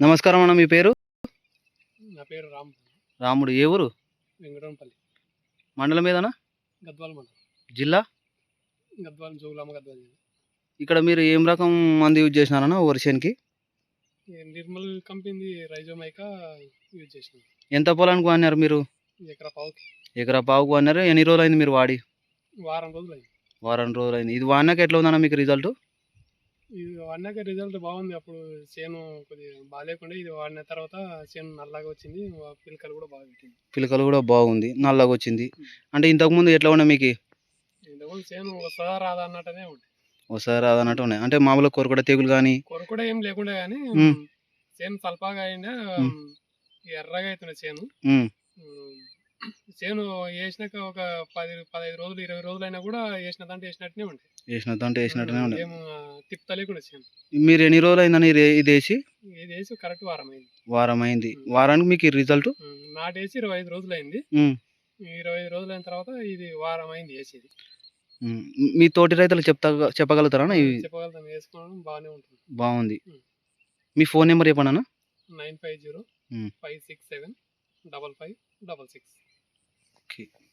నమస్కారం అన్న మీ పేరు? నా పేరు రామ్. రాముడు. ఏ ఊరు? వెంకటంపల్లి. మండలం ఏదన్నా? గద్వాల మండలం. జిల్లా? గద్వాల జోగులామ గద్వాల జిల్లా. ఇక్కడ మీరు ఏం రకం మంది యూజ్ చేసినారన్న వర్షన్కి? నిర్మల్ కంపెనీ రైజోమైకా యూజ్ చేసినాం. ఎంత పొలానికి వాడినారు మీరు? ఎకరా పావుకి. ఎకరా పావుకు వాడినారు. ఎన్ని రోజులు అయింది మీరు వాడి? వారం రోజులు అయింది వారం రోజులు అయింది ఇది వాడినాక ఎట్లా ఉందన్న మీకు రిజల్ట్? ఇది వాడినాక రిజల్ట్ బాగుంది. అప్పుడు చేను కొద్దిగా బాగాలేకుండా ఇది వాడిన తర్వాత చేను నల్లగా వచ్చింది. పిలకలు కూడా బాగా పెట్టింది. పిలకలు కూడా బాగుంది. నల్లగా వచ్చింది. అంటే ఇంతకుముందు ఎట్లా ఉండే మీకు? ఇంతకుముందు చేను వస్తుందా రాదా అన్నట్టునే ఉంది ఒకసారి అదన్నట్టు ఉన్నాయి అంటే మామూలుగా కొరకడ తెగులు కానీ కొర కూడా ఏం లేకుండా కానీ. చేను తలపాగా అయినా. ఎర్రగా అవుతుంది చేను చేను వేసినాక ఒక పది పదహైదు రోజులు ఇరవై రోజులు అయినా కూడా వేసిన దాంట్లో వేసినట్టునే ఉంటాయి వేసినట్టు అంటే వేసినట్టునే ఉండే. ఏమో తిప్పుతా లేకుండా చేను. మీరు ఎన్ని రోజులు అయిందని ఇది- ఇది వేసి? ఇది వేసి కరెక్ట్ వారం అయింది వారం అయింది వారానికి మీకు ఈ రిజల్ట్ ఉమ్, నాటేసి ఇరవై ఐదు రోజులు అయింది ఉమ్, ఇరవై ఐదు రోజులు అయిన తర్వాత ఇది వారం అయింది వేసేది. ఉమ్. మీ తోటి రైతులు చెప్తా చెప్పగలుగుతారా అన్న? ఇది చెప్పగలుగుతాం. వేసుకోవడం బాగానే ఉంటుంది. బాగుంది. ఉమ్. మీ ఫోన్ నెంబర్ చెప్పండి అన్న. Nine five zero um. Five six seven double five double six. Okay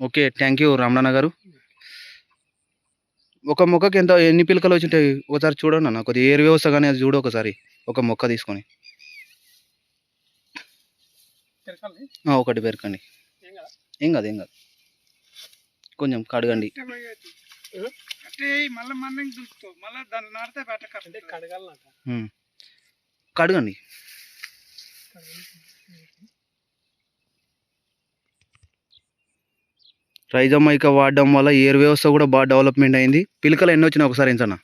okay thank you Ramana garu ఒక మొక్కకి ఎంత ఎన్ని పిలకలు వచ్చింటాయి ఒకసారి చూడండి అన్న కొద్దిగా ఏరు వ్యవస్థ కానీ అది చూడు ఒకసారి. ఒక మొక్క తీసుకొని. ఒకటి పెరకండి. ఏం కాదు. ఏం కాదు కొంచెం కడగండి. అంటే మళ్ళీ మనం చూస్తావు మళ్ళీ దాన్ని నాడితే కడగాలన్నట. కడగండి. రైజమైక వాడడం వల్ల ఏర్ వ్యవస్థ కూడా బాగా డెవలప్మెంట్ అయింది. పిలకలు ఎన్ని వచ్చినాయి ఒకసారి ఎంచనా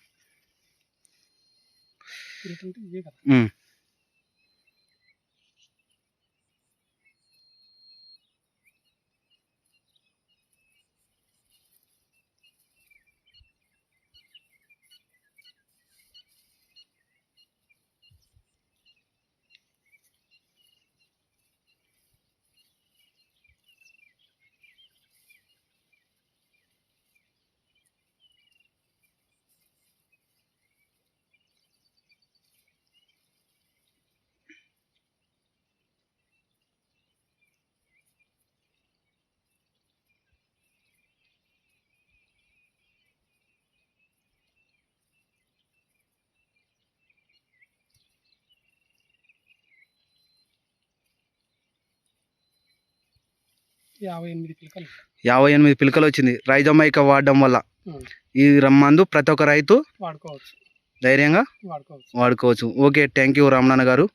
యాభై ఎనిమిది పిలకలు. యాభై ఎనిమిది పిలకలు వచ్చింది. రైజమైక వాడడం వల్ల. ఈ మందు ప్రతి ఒక్క రైతు వాడుకోవచ్చు. ధైర్యంగా వాడుకోవచ్చు. వాడుకోవచ్చు. ఓకే థ్యాంక్ యూ రమణన్న గారు.